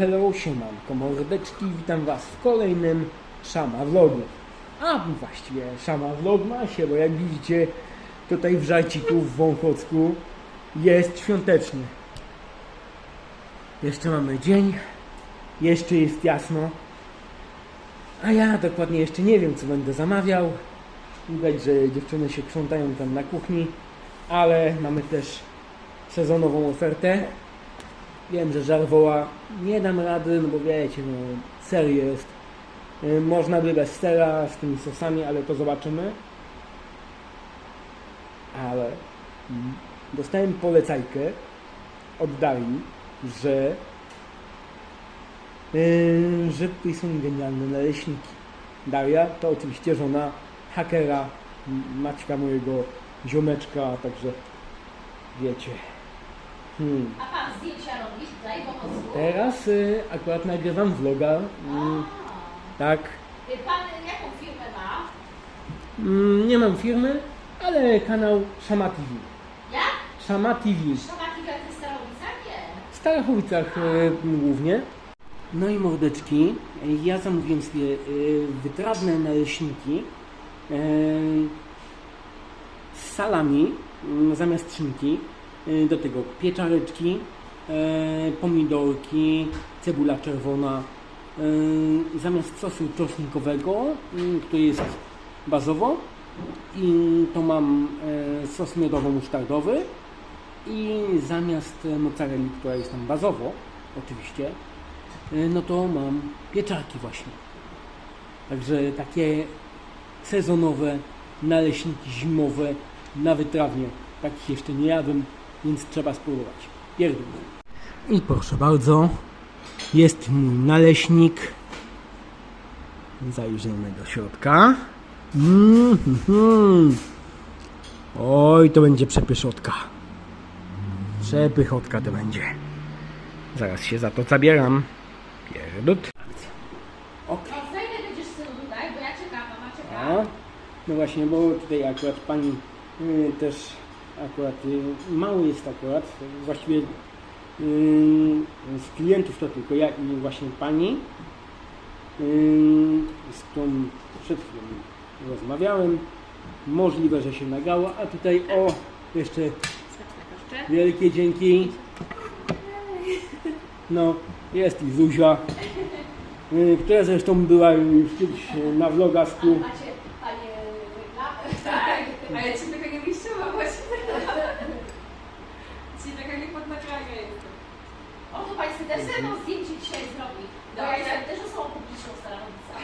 hello, siemanko, mordeczki, witam was w kolejnym Szama Vlogu. A właściwie Szama Vlogmasie, bo jak widzicie tutaj w Żarciku, w Wąchocku jest świątecznie. Jeszcze mamy dzień, jeszcze jest jasno, a ja dokładnie jeszcze nie wiem co będę zamawiał. Widać, że dziewczyny się krzątają tam na kuchni, ale mamy też sezonową ofertę. Wiem, że żarwoła nie dam rady, no bo wiecie, no ser jest. Można by bez sera z tymi sosami, ale to zobaczymy. Ale mm, dostałem polecajkę od Darii, że yy, że tutaj są genialne naleśniki. Daria to oczywiście żona hakera Maćka mojego ziomeczka, także wiecie. Hmm. A pan zdjęcia robisz tutaj w Ochocku? Teraz y, akurat nagrywam vloga. Mm, tak. Y, Pan jaką firmę ma? Mm, nie mam firmy, ale kanał Szama TV. Jak? Szama TV. Szamaki w Starowicach? Nie. W Starachowicach y, głównie. No i mordeczki, ja zamówiłem sobie y, wytrawne naleśniki y, z salami y, zamiast szynki. Y, do tego pieczareczki, y, pomidorki, cebula czerwona. y, Zamiast sosu czosnkowego, y, który jest bazowo, i to mam y, sos miodowo-musztardowy. I zamiast e, mozzarelli, która jest tam bazowo, oczywiście, e, no to mam pieczarki właśnie. Także takie sezonowe naleśniki zimowe na wytrawnie. Takich jeszcze nie jadłem, więc trzeba spróbować. Pierdol. I proszę bardzo, jest mój naleśnik. Zajrzyjmy do środka. Mm, mm. Oj, to będzie przepyszotka. Przepychotka to będzie. Zaraz się za to zabieram. Pierdut. Ok. No za ile będziesz synu tutaj? Bo ja czekam, mama czeka. A, no właśnie, bo tutaj akurat pani y, też akurat y, mało jest akurat, właściwie y, z klientów to tylko ja i właśnie pani, y, z którą przed chwilą rozmawiałem. Możliwe, że się nagało, a tutaj o, jeszcze wielkie dzięki. No, jest i Zuzia, która zresztą była już kiedyś na vlogasku. Macie panie? Tak, a ci tego nie wyjściowałam właśnie. Ci tego nie pod nagranie jestem. O, to państwo też ze mną zdjęcie dzisiaj zrobi. Bo ja Dobra. jestem też osobą publiczną w Starowicach.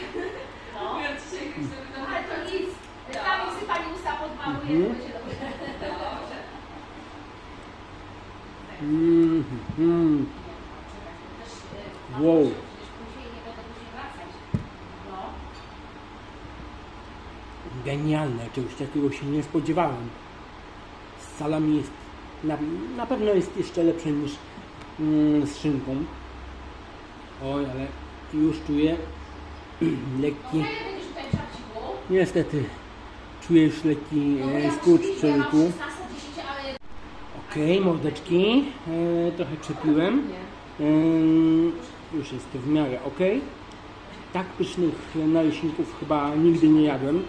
No. Ja dzisiaj jakoś sobie tam Ale to nic. Tam sobie pani usta podmaluje, to Mhm. będzie dobrze. Dobrze. Mm, mm. Też, y, Wow. mam przecież później nie wracać. No. Genialne, czegoś takiego się nie spodziewałem. Z salami jest, na, na pewno jest jeszcze lepsze niż mm, z szynką. Oj, ale już czuję lekki, niestety, czuję już lekki e, skurcz w człowieku. 16-10, ale Okej, mordeczki, e, trochę przepiłem. E, już jest w miarę ok. Tak pysznych naleśników chyba nigdy nie jadłem.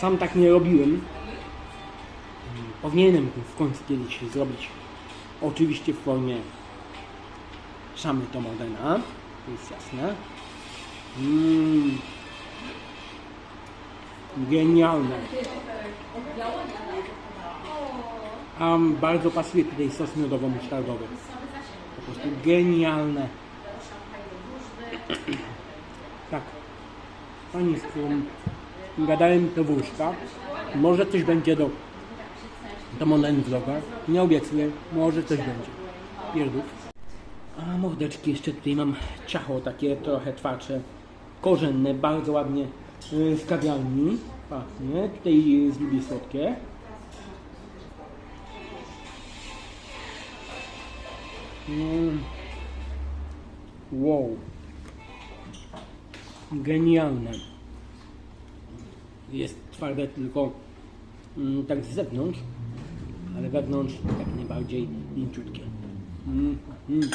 Sam tak nie robiłem. Powinienem to w końcu kiedyś zrobić. Oczywiście w formie szamy to Modena. To jest jasne. Mm. Genialne. A bardzo pasuje tutaj sos miodowo-musztardowy. Po prostu genialne. Tak. Pani, z którą gadałem, to wróżka. Może coś będzie do, do modern vloga. Nie obiecuję, może coś będzie. Pierdów. A mordeczki, jeszcze tutaj mam ciacho takie trochę twardsze, korzenne, bardzo ładnie y, z kawiarni. Pachnie. Tutaj lubię słodkie. Mm. Wow. Genialne. Jest twarde tylko mm, tak z zewnątrz, ale wewnątrz jak najbardziej mięciutkie. Mm, mm.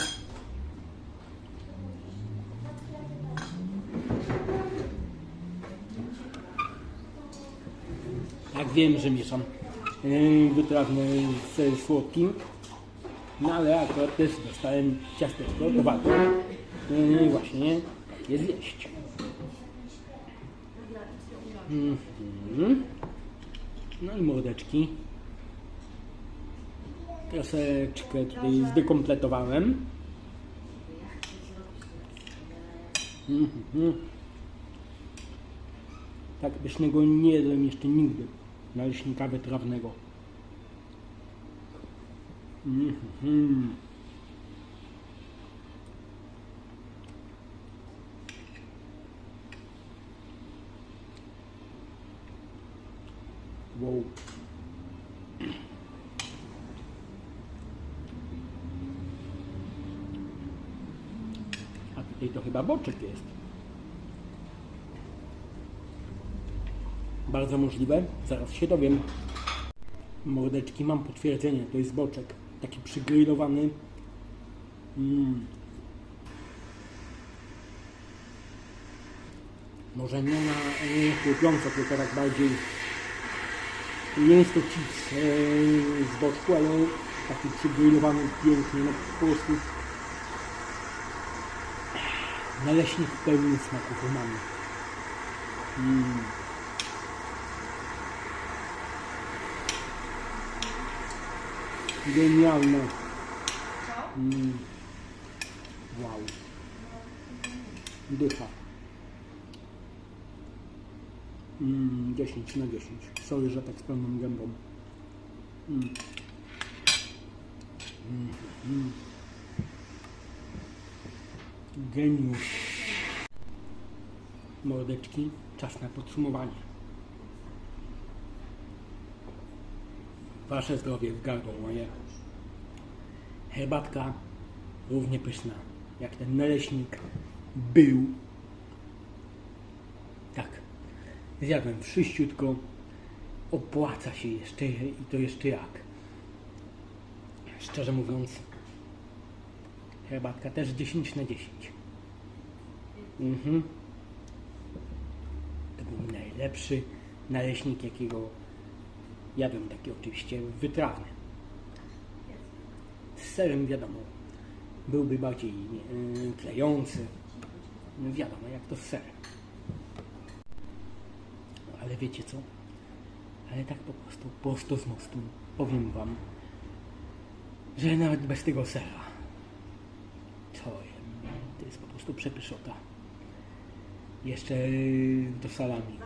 Wiem, że mieszam yy, wytrawne ze słodkim. No ale akurat też dostałem ciasteczko, to warto yy, właśnie je zjeść. Mhm. No i mordeczki. Troszeczkę tutaj zdekompletowałem. Mhm. Tak pysznego nie jadłem jeszcze nigdy. Naleśnika wytrawnego. Mhm. Wow. A tutaj to chyba boczek jest. Bardzo możliwe, zaraz się dowiem. Mordeczki, mam potwierdzenie, to jest boczek. Taki przygrillowany. Mm. Może nie na nie chrupiąco, tylko tak bardziej nie jest to chips e, z boczku, ale taki przygrillowany pięknie, no po prostu naleśnik pełny smaków umami. Mm. Genialne. Mm. Wow. Dycha. Mm, 10 na 10. Sorry, że tak z pełną gębą. Mm. Mm, mm. Geniusz. Mordeczki, czas na podsumowanie. Wasze zdrowie w gardło moje. Herbatka równie pyszna, jak ten naleśnik był. Tak, zjadłem wszyściutko. Opłaca się jeszcze i to jeszcze jak. Szczerze mówiąc, herbatka też 10 na 10. Mhm. To był najlepszy naleśnik, jakiego jadłem, taki oczywiście wytrawny. Z serem wiadomo, byłby bardziej yy, klejący. No wiadomo, jak to z serem. No, ale wiecie co? Ale tak po prostu, prosto z mostu, powiem wam, że nawet bez tego sera, to, to jest po prostu przepyszota. Jeszcze do salami.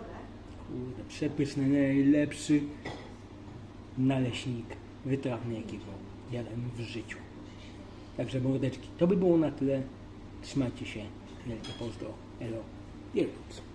Kurde, przepyszny, najlepszy naleśnik wytrawny, jakiego jadłem w życiu. Także mordeczki, to by było na tyle. Trzymajcie się. Wielkie pozdro. Elo. Wielkoc.